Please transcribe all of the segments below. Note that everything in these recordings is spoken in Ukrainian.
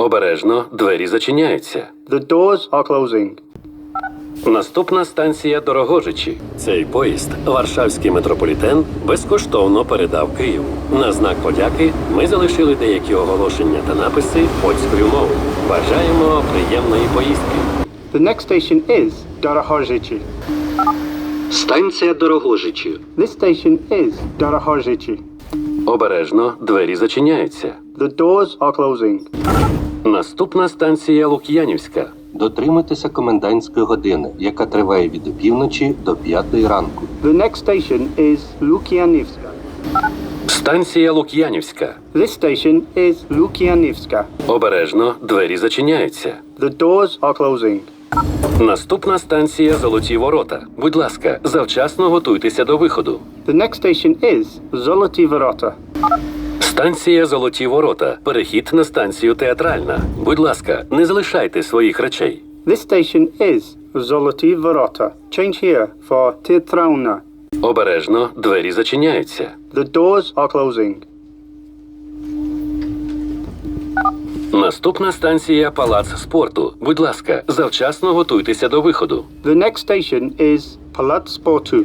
Обережно, двері зачиняються. The doors are closing. Наступна станція Дорогожичі. Цей поїзд Варшавський метрополітен безкоштовно передав Києву. На знак подяки ми залишили деякі оголошення та написи польською мовою. Бажаємо приємної поїздки. The next station is Dorohojichi. Станція Дорогожичі. This station is Dorohojichi. Обережно, двері зачиняються. The doors are closing. Наступна станція Лук'янівська. Дотримуйтеся комендантської години, яка триває від опівночі до п'ятої ранку. The next station is Lukianivska. Станція Лук'янівська. This station is Lukianivska. Обережно, двері зачиняються. The doors are closing. Наступна станція Золоті Ворота. Будь ласка, завчасно готуйтеся до виходу. The next station is Zoloty Vorota. Станція Золоті Ворота. Перехід на станцію Театральна. Будь ласка, не залишайте своїх речей. This station is Zoloty Vorota. Change here for Teatrauna. Обережно, двері зачиняються. The doors are closing. Наступна станція Палац спорту. Будь ласка, завчасно готуйтеся до виходу. The next station is Palat Sportu.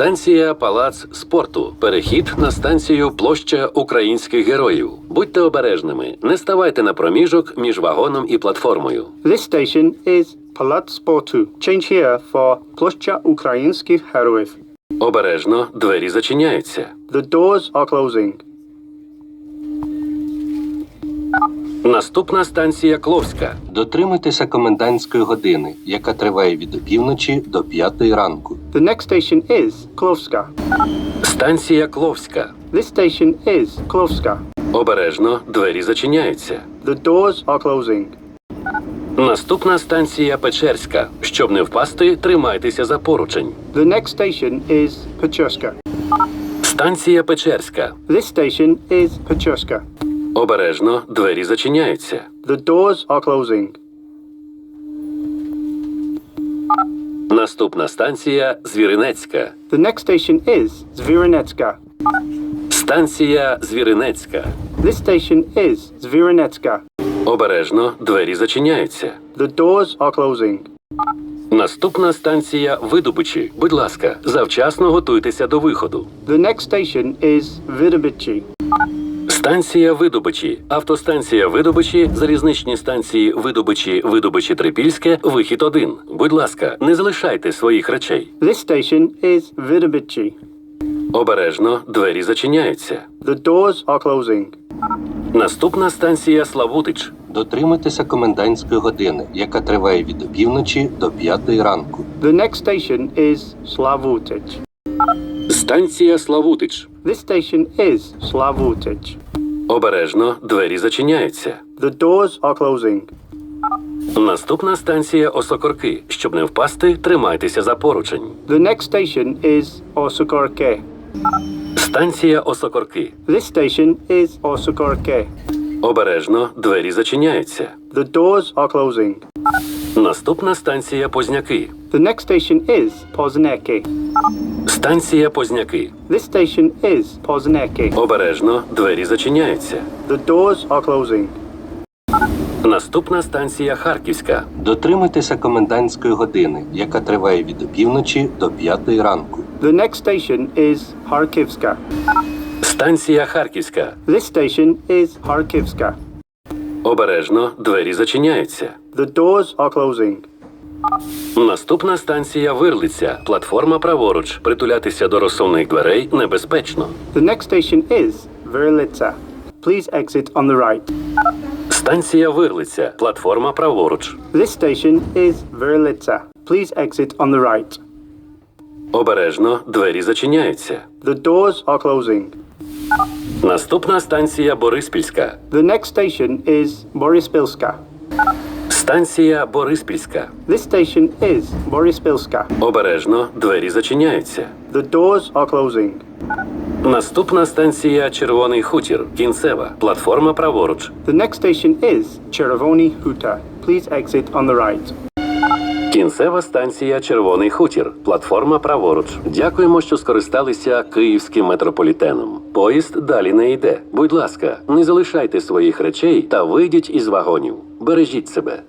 Станція Палац спорту. Перехід на станцію Площа українських героїв. Будьте обережними, не ставайте на проміжок між вагоном і платформою. This station is Палац спорту. Change here for Площа українських героїв. Обережно, двері зачиняються. The doors are closing. Наступна станція Кловська. Дотримуйтеся комендантської години, яка триває від опівночі до п'ятої ранку. The next station is Klovska. Станція Кловська. This station is Klovska. Обережно, двері зачиняються. The doors are closing. Наступна станція Печерська. Щоб не впасти, тримайтеся за поручень. The next station is Pechurska. Станція Печерська. This station is Pechurska. Обережно, двері зачиняються. The doors are closing. Наступна станція Звіринецька. The next station is Zvironetska. Станція Звіринецька. This station is Zvironetska. Обережно, двері зачиняються. The doors are closing. Наступна станція Видобичі. Будь ласка, завчасно готуйтеся до виходу. The next station is Vidobici. Станція Видобичі. Автостанція Видобичі, залізничні станції Видобичі, Видобичі Трипільське, вихід 1. Будь ласка, не залишайте своїх речей. This station is Vidobici. Обережно, двері зачиняються. The doors are closing. Наступна станція Славутич. Дотримуйтеся комендантської години, яка триває від опівночі до п'ятої ранку. The next station is Slavutic. Станція Славутич. This station is Slavutic. Обережно, двері зачиняються. The doors are closing. Наступна станція Осокорки. Щоб не впасти, тримайтеся за поручень. The next station is Osukorke. Станція Осокорки. This station is Osukorke. Обережно, двері зачиняються. The doors are closing. Наступна станція Позняки. The next station is Pozneki. Станція Позняки. This station is Pozneki. Обережно, двері зачиняються. The doors are closing. Наступна станція Харківська. Дотримуйтеся комендантської години, яка триває від опівночі до п'ятої ранку. The next station is Harkivska. Станція Харківська. This station is Harkivska. Обережно, двері зачиняються. The doors are closing. Наступна станція Вирлиця. Платформа праворуч. Притулятися до розсувних дверей небезпечно. The next station is Verlitsa. Please exit on the right. Станція Вирлиця. Платформа праворуч. This station is Verlitsa. Please exit on the right. Обережно, двері зачиняються. The doors are closing. Наступна станція Бориспільська. The next station is Borispilska. Станція Бориспільська. This station is Borispilska. Обережно, двері зачиняються. The doors are closing. Наступна станція Червоний хутір. Кінцева. Платформа праворуч. The next station is Chervoni Huta. Please exit on the right. Кінцева станція Червоний хутір. Платформа праворуч. Дякуємо, що скористалися київським метрополітеном. Поїзд далі не йде. Будь ласка, не залишайте своїх речей та вийдіть із вагонів. Бережіть себе.